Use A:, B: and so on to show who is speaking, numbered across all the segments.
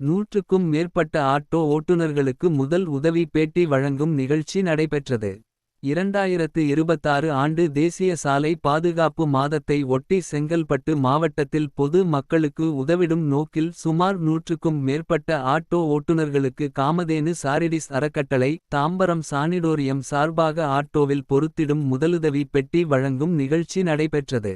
A: நூற்றுக்கும் மேற்பட்ட ஆட்டோ ஓட்டுநர்களுக்கு முதல் உதவி பேட்டி வழங்கும் நிகழ்ச்சி நடைபெற்றது. 2026 ஆண்டு தேசிய சாலை பாதுகாப்பு மாதத்தை ஒட்டி செங்கல்பட்டு மாவட்டத்தில் பொது மக்களுக்கு உதவிடும் நோக்கில் சுமார் நூற்றுக்கும் மேற்பட்ட ஆட்டோ ஓட்டுநர்களுக்கு காமதேனு சாரிடிஸ் அறக்கட்டளை. தாம்பரம் சானிடோரியம் சார்பாக ஆட்டோவில் பொருத்திடும் முதலுதவி பெட்டி வழங்கும் நிகழ்ச்சி நடைபெற்றது.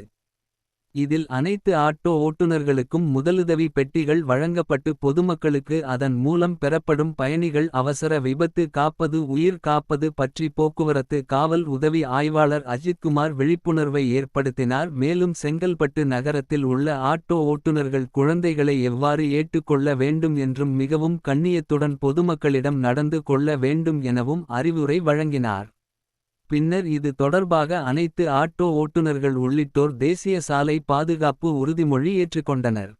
A: இதில் அனைத்து ஆட்டோ ஓட்டுநர்களுக்கும் முதலுதவி பெட்டிகள் வழங்கப்பட்டு பொதுமக்களுக்கு அதன் மூலம் பெறப்படும் பயணிகள் அவசர விபத்து காப்பது உயிர் காப்பது பற்றி போக்குவரத்து காவல் உதவி ஆய்வாளர் அஜித்குமார் விழிப்புணர்வை ஏற்படுத்தினார் மேலும் செங்கல்பட்டு நகரத்தில் உள்ள ஆட்டோ ஓட்டுநர்கள் குழந்தைகளை எவ்வாறு ஏற்றுக்கொள்ள வேண்டும் என்றும் மிகவும் கண்ணியத்துடன் பொதுமக்களிடம் நடந்து கொள்ள வேண்டும் எனவும் அறிவுரை வழங்கினார். பின்னர் இது தொடர்பாக அனைத்து ஆட்டோ ஓட்டுநர்கள் உள்ளிட்டோர் தேசிய சாலை பாதுகாப்பு உறுதிமொழி ஏற்றுக்கொண்டனர்.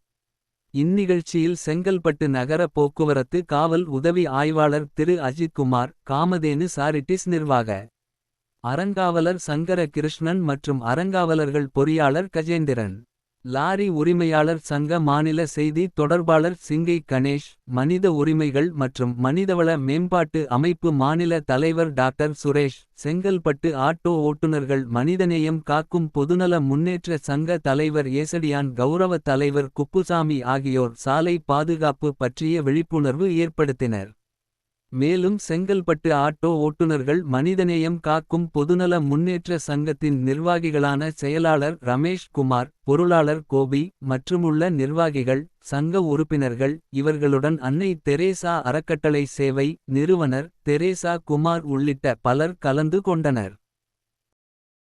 A: இந்நிகழ்ச்சியில் செங்கல்பட்டு நகர போக்குவரத்து காவல் உதவி ஆய்வாளர் திரு அஜித்குமார் காமதேனு சாரிட்டிஸ் நிர்வாக அறங்காவலர் சங்கர கிருஷ்ணன் மற்றும் அறங்காவலர்கள் பொறியாளர் கஜேந்திரன். லாரி உரிமையாளர் சங்க மாநில செய்தி தொடர்பாளர் சிங்கை கணேஷ். மனித உரிமைகள் மற்றும் மனிதவள மேம்பாட்டு அமைப்பு மாநில தலைவர் டாக்டர் சுரேஷ். செங்கல்பட்டு ஆட்டோ ஓட்டுநர்கள் மனிதநேயம் காக்கும் பொதுநல முன்னேற்ற சங்க தலைவர் ஏசடியான் கௌரவ தலைவர் குப்புசாமி ஆகியோர் சாலை பாதுகாப்பு பற்றிய விழிப்புணர்வு ஏற்படுத்தினர். மேலும் செங்கல்பட்டு ஆட்டோ ஓட்டுநர்கள் மனிதநேயம் காக்கும் பொதுநல முன்னேற்ற சங்கத்தின் நிர்வாகிகளான செயலாளர் ரமேஷ் குமார். பொருளாளர் கோபி மற்றுமுள்ள நிர்வாகிகள். சங்க உறுப்பினர்கள் இவர்களுடன் அன்னை தெரேசா அறக்கட்டளை சேவை. நிறுவனர் தெரேசா குமார் உள்ளிட்ட பலர் கலந்து கொண்டனர்.